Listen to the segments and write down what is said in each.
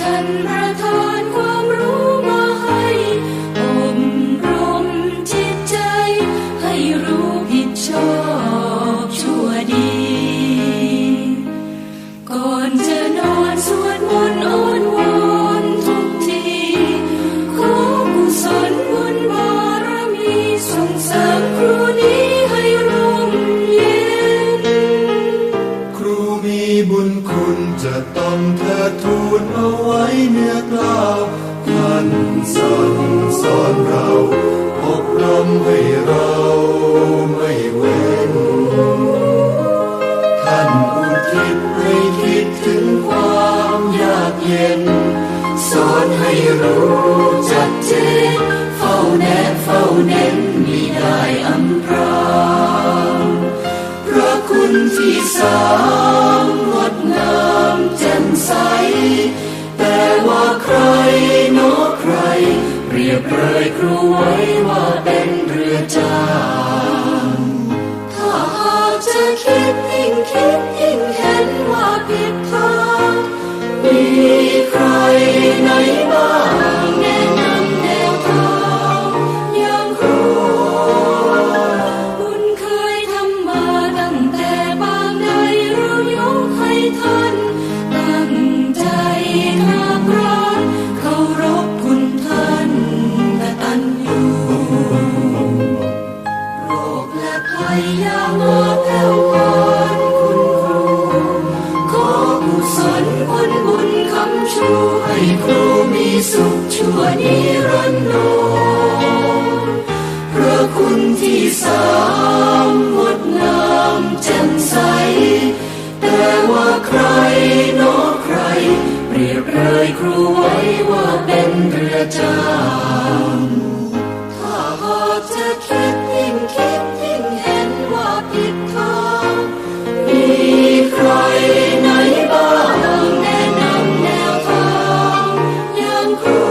ท่านประทานความ อนเราอบรมให้เราไม่เว้น ท่านอุทิศให้คิดถึงความยากเย็น สอนให้รู้จัดเจนเฝ้าแนบเฝ้าเน้นมิได้อำพรางพระคุณที่สามงดงามแจ่มใสแต่ว่าใคร จางถ้าหากจะคิดยิ่งคิดยิ่งเห็นว่าผิดทางมีใครไหนบ้างแนะนำแนวทางอย่างครูบุญเคยทำมาตั้งแต่บางใดเรายกให้ท่านตั้งใจกราบกรา ครูมีสุขชั่วนิรันดรพระคุณที่สา อ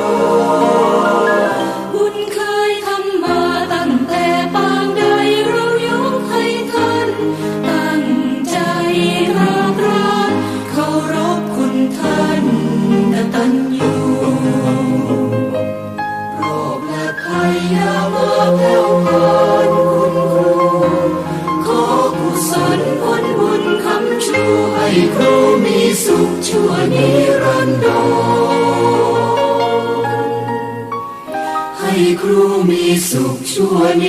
ครูมีสุขชั่วนิ